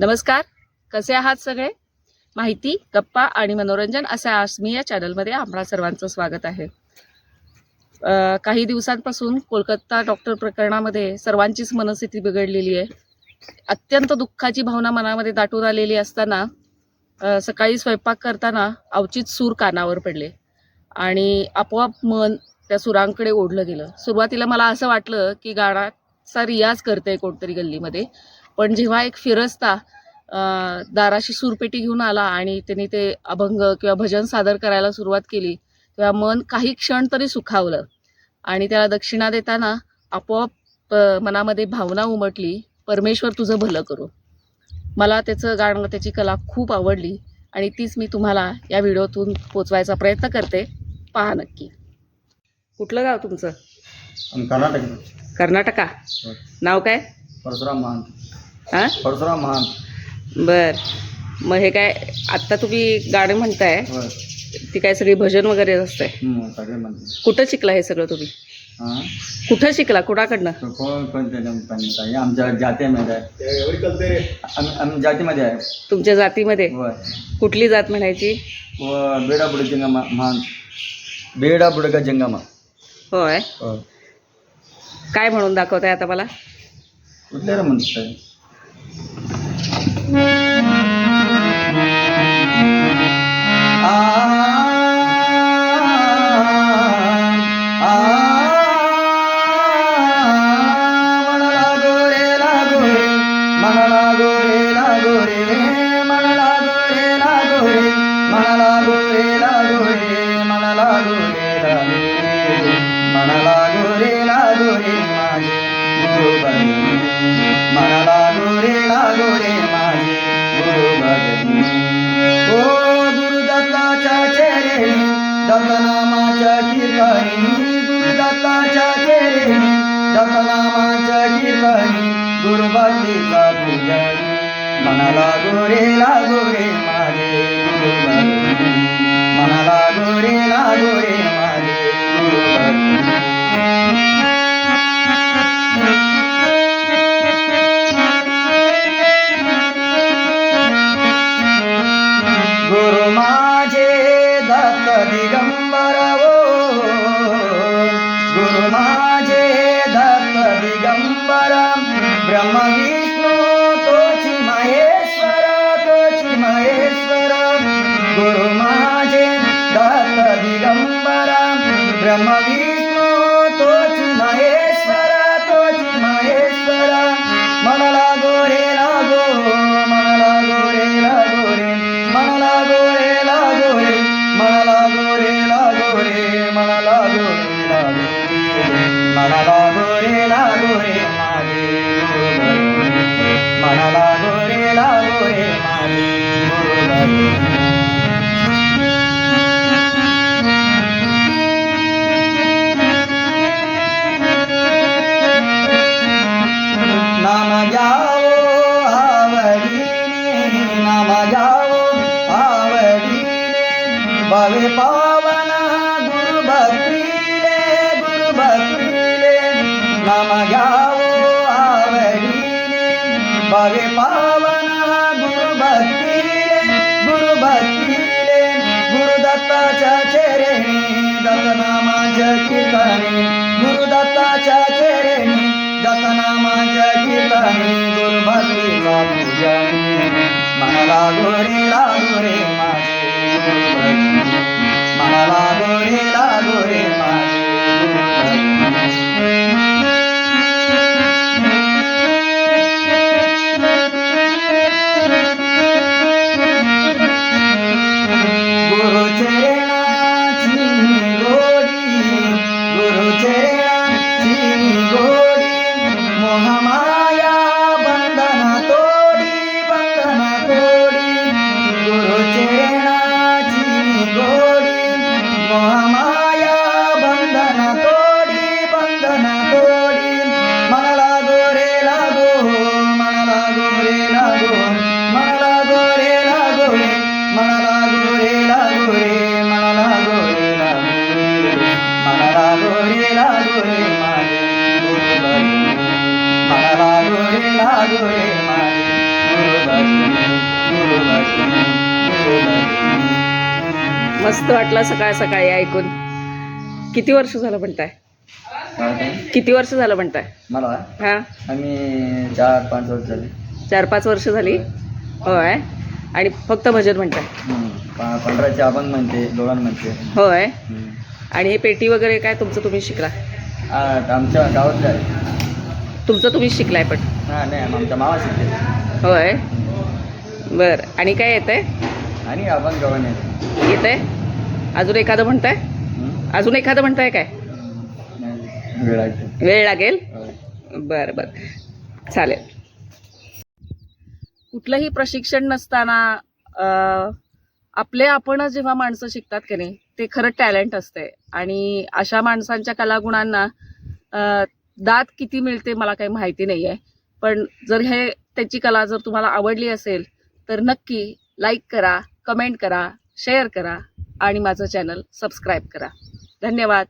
नमस्कार. कसे आहात सगळे? माहिती गप्पा आणि मनोरंजन असे आज मी या चॅनलमध्ये आम्हाला सर्वांचं स्वागत आहे. काही दिवसांपासून कोलकाता डॉक्टर प्रकरणामध्ये सर्वांचीच मनस्थिती बिघडलेली आहे. अत्यंत दुःखाची भावना मनामध्ये दाटून आलेली असताना सकाळी स्वयंपाक करताना अवचित सूर कानावर पडले आणि आपोआप मन त्या सुरांकडे ओढलं गेलं. सुरुवातीला मला असं वाटलं की गाण्याचा रियाज करते कोणतरी गल्लीमध्ये. पण जेव्हा एक फिरस्ता दाराशी सूरपेटी घेऊन आला आणि त्यांनी ते अभंग किंवा भजन सादर करायला सुरुवात केली तेव्हा मन काही क्षण तरी सुखावलं. आणि त्याला दक्षिणा देताना आपोआप मनामध्ये भावना उमटली परमेश्वर तुझं भलं करू. मला त्याचं गाणं त्याची कला खूप आवडली आणि तीच मी तुम्हाला या व्हिडिओतून पोचवायचा प्रयत्न करते. पहा नक्की. कुठलं गाव तुमचं? कर्नाटक. कर्नाटका. नाव काय? परशुराम महान हां? परशुराम महान. बर. मग हे काय आत्ता तुम्ही गाणे म्हणताय होय. ती काय सगळी भजन वगैरे असतंय? हम्म, सगळे म्हणते. कुठं शिकला हे सगळं तुम्ही? हां? कुठं शिकला? कुणाकडनं? तो कोण कोणते कंपनी काही आमच्या जातीमध्ये आहे. आम्ही आम्ही जातीमध्ये आहे. तुमच्या जातीमध्ये? होय. कुठली जात म्हणायची? व बेडा बुडे जंगमा महान. बेडा जंगमा? होय. होय. काय म्हणून दाखवताय आता मला? कुठले रे म्हणतात मनाला गोरे लागोरे माझे गुरु भजनी ओ गुरुदत्ताच्या चेरेणी दत्तनामाच्या कीर्तनी गुरुदत्ताच्या चेरेणी दत्तनामाच्या कीर्तनी गुरुभक्तीचा पूजनी मनाला गोरे लागोरे माझे गुरु ಮನಲಾಗುರಿ ಲಾಗುರಿ ಮಾರಿ ಗುರು पावन गुरु भक्तीले गुरु भक्तीले नाम जाओ आवडीने भवे पावन गुरु भक्तीले गुरुदत्ताच्या चेरेणी दत्तनामाच्या कीर्तनी. गुरुदत्ताच्या चेरेणी दत्तनामाच्या कीर्तनी. मस्त वाटलं सकाळ सकाळी ऐकून. किती वर्ष झालं म्हणताय? किती वर्ष झालं म्हणताय? मला? हा. आम्ही चार पाच वर्ष झाले. चार पाच वर्ष झाली? होय. आणि फक्त भजन म्हणताय? पंधराचे आपण म्हणते दोघांना म्हणते. होय. आणि हे पेटी वगैरे काय तुमचं तुम्ही शिकला? आमच्या गावातलं आहे तुमचं तुम्ही शिकलाय पण. हा नाही आमच्या मावा शिकते होय. बरं. आणि काय येतंय? आणि आपण गव्हाण आहे येतंय? अजून एखादं म्हणताय. अजून एखादं म्हणताय काय? वेळ लागेल? होय. बरं बरं. चालेल. कुठलंही प्रशिक्षण नसताना आपले आपण जेव्हा माणसं शिकतात की नाही ते खरं टॅलेंट असते आणि अशा माणसांच्या कलागुणांना दाद किती मिळते मला काही माहिती नाही आहे पण जर हे त्याची कला जर तुम्हाला आवडली असेल तर नक्की लाईक करा कमेंट करा. शेअर करा आणि माझं चॅनल सबस्क्राईब करा. धन्यवाद.